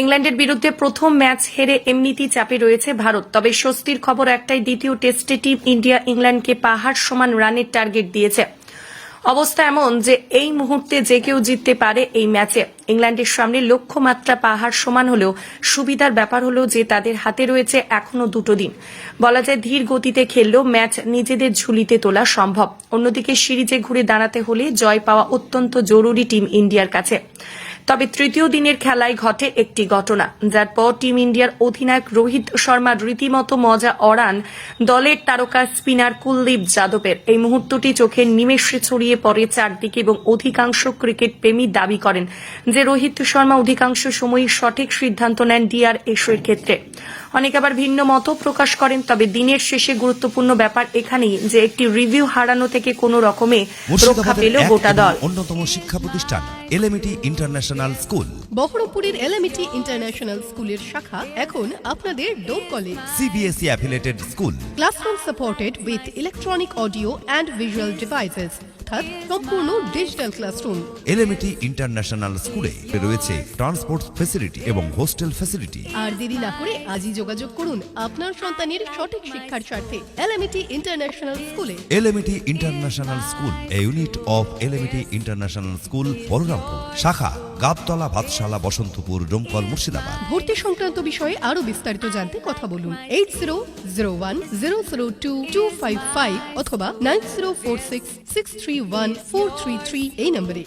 ইংল্যান্ডের বিরুদ্ধে প্রথম ম্যাচ হেরে এমনিতেই চাপে রয়েছে ভারত। তবে স্বস্তির খবর একটাই, দ্বিতীয় টেস্টে টিম ইন্ডিয়া ইংল্যান্ডকে পাহাড় সমান রানের টার্গেট দিয়েছে। অবস্থা এমন যে এই মুহূর্তে যে কেউ জিততে পারে এই ম্যাচে। ইংল্যান্ডের সামনে লক্ষ্যমাত্রা পাহাড় সমান হলেও সুবিধার ব্যাপার হলো যে তাদের হাতে রয়েছে এখনও দুটো দিন। বলা যায় ধীর গতিতে খেললেও ম্যাচ নিজেদের ঝুলিতে তোলা সম্ভব। অন্যদিকে সিরিজে ঘুরে দাঁড়াতে হলে জয় পাওয়া অত্যন্ত জরুরি টিম ইন্ডিয়ার কাছে। তবে তৃতীয় দিনের খেলায় ঘটে একটি ঘটনা। যার পর টিম ইন্ডিয়ার অধিনায়ক রোহিত শর্মা রীতিমতো মজা অড়ান দলের তারকা স্পিনার কুলদীপ যাদবের। এই মুহূর্তটি চোখের নিমেষে ছড়িয়ে পড়ে চারদিকে এবং অধিকাংশ ক্রিকেট প্রেমী দাবি করেন যে রোহিত শর্মা অধিকাংশ সময়ই সঠিক সিদ্ধান্ত নেন ডিআর এসের ক্ষেত্রে। অনেক আবার ভিন্ন মত প্রকাশ করেন তবে দিনের শেষে গুরুত্বপূর্ণ ব্যাপার এখানেই যে একটি রিভিউ হারানো থেকে কোনো রকমে রক্ষা পেল গোটা দল। অন্যতম শিক্ষা প্রতিষ্ঠান এলএমইটি ইন্টারন্যাশনাল স্কুল। বহরমপুরের এলএমইটি ইন্টারন্যাশনাল স্কুলের শাখা এখন আপনাদের ডোমকলে CBSE affiliated school. Classroom supported with electronic audio and visual devices. অর্থাৎ সম্পূর্ণ ডিজিটাল ক্লাসরুম এলএমটি ইন্টারন্যাশনাল স্কুলে রয়েছে ট্রান্সপোর্ট ফেসিলিটি এবং হোস্টেল ফেসিলিটি আর দেরি না করে আজই যোগাযোগ করুন আপনার সন্তানের সঠিক শিক্ষার স্বার্থে এলএমটি ইন্টারন্যাশনাল স্কুলে LMT international school a unit of LMT international school Balarampur শাখা গাবতলা ভাতশালা বসন্তপুর ডোমকল মুর্শিদাবাদ। ভর্তি সংক্রান্ত বিষয়ে আরও বিস্তারিত জানতে কথা বলুন eight zero zero one zero zero two two five five অথবা nine zero four six six three one four three three এই নম্বরে।